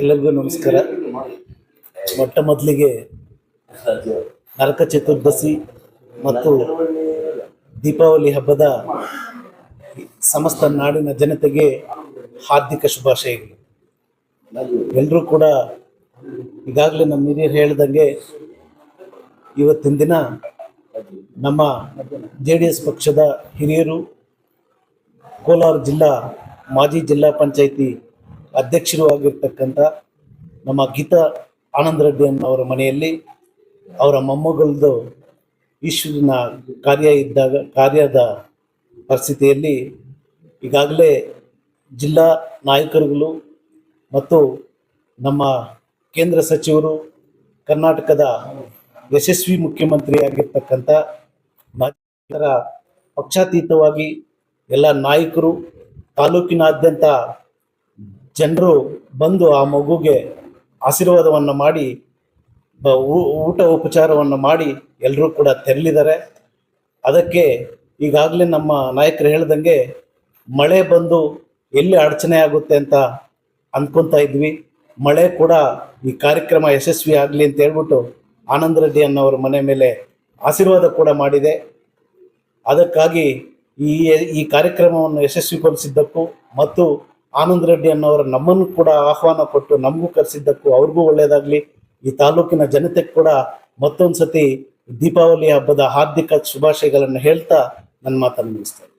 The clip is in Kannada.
ಎಲ್ಲರಿಗೂ ನಮಸ್ಕಾರ. ಮೊಟ್ಟ ಮೊದಲಿಗೆ ನರಕ ಚತುರ್ದಶಿ ಮತ್ತು ದೀಪಾವಳಿ ಹಬ್ಬದ ಸಮಸ್ತ ನಾಡಿನ ಜನತೆಗೆ ಹಾರ್ದಿಕ ಶುಭಾಶಯಗಳು. ಎಲ್ಲರೂ ಕೂಡ ಈಗಾಗಲೇ ನಮ್ಮ ಹಿರಿಯರು ಹೇಳ್ದಂಗೆ ಇವತ್ತಿನ ದಿನ ನಮ್ಮ ಜೆ ಡಿ ಎಸ್ ಪಕ್ಷದ ಹಿರಿಯರು ಕೋಲಾರ ಜಿಲ್ಲಾ ಮಾಜಿ ಜಿಲ್ಲಾ ಪಂಚಾಯಿತಿ ಅಧ್ಯಕ್ಷರು ಆಗಿರ್ತಕ್ಕಂಥ ನಮ್ಮ ಗೀತಾ ಆನಂದ್ ರೆಡ್ಡಿ ಅವರ ಮನೆಯಲ್ಲಿ ಅವರ ಮೊಮ್ಮಗಳದ್ದು ಈಶ್ವರನ ಕಾರ್ಯ ಇದ್ದಾಗ, ಕಾರ್ಯದ ಪರಿಸ್ಥಿತಿಯಲ್ಲಿ ಈಗಾಗಲೇ ಜಿಲ್ಲಾ ನಾಯಕರುಗಳು ಮತ್ತು ನಮ್ಮ ಕೇಂದ್ರ ಸಚಿವರು, ಕರ್ನಾಟಕದ ಯಶಸ್ವಿ ಮುಖ್ಯಮಂತ್ರಿ ಆಗಿರ್ತಕ್ಕಂಥ ಮಾಜಿ ಪಕ್ಷಾತೀತವಾಗಿ ಎಲ್ಲ ನಾಯಕರು, ತಾಲೂಕಿನಾದ್ಯಂತ ಜನರು ಬಂದು ಆ ಮಗುಗೆ ಆಶೀರ್ವಾದವನ್ನು ಮಾಡಿ ಊಟ ಉಪಚಾರವನ್ನು ಮಾಡಿ ಎಲ್ಲರೂ ಕೂಡ ತೆರಳಿದ್ದಾರೆ. ಅದಕ್ಕೆ ಈಗಾಗಲೇ ನಮ್ಮ ನಾಯಕರು ಹೇಳ್ದಂಗೆ ಮಳೆ ಬಂದು ಎಲ್ಲಿ ಅಡಚಣೆ ಆಗುತ್ತೆ ಅಂತ ಅಂದ್ಕೊತಾ ಇದ್ವಿ. ಮಳೆ ಕೂಡ ಈ ಕಾರ್ಯಕ್ರಮ ಯಶಸ್ವಿ ಆಗಲಿ ಅಂತ ಹೇಳ್ಬಿಟ್ಟು ಆನಂದ್ ರೆಡ್ಡಿ ಅನ್ನೋರ ಮನೆ ಮೇಲೆ ಆಶೀರ್ವಾದ ಕೂಡ ಮಾಡಿದೆ. ಅದಕ್ಕಾಗಿ ಈ ಈ ಕಾರ್ಯಕ್ರಮವನ್ನು ಯಶಸ್ವಿಗೊಳಿಸಿದ್ದಕ್ಕೂ ಮತ್ತು ಆನಂದ್ ರೆಡ್ಡಿ ಅನ್ನೋರು ನಮ್ಮನ್ನು ಕೂಡ ಆಹ್ವಾನ ಕೊಟ್ಟು ನಮಗೂ ಕರೆಸಿದ್ದಕ್ಕೂ ಅವ್ರಿಗೂ ಒಳ್ಳೆಯದಾಗಲಿ ಈ ತಾಲೂಕಿನ ಜನತೆ ಕೂಡ ಮತ್ತೊಂದು ಸತಿ ದೀಪಾವಳಿ ಹಬ್ಬದ ಹಾರ್ದಿಕ ಶುಭಾಶಯಗಳನ್ನು ಹೇಳ್ತಾ ನನ್ನ ಮಾತನ್ನು ಮುಗಿಸ್ತೇನೆ.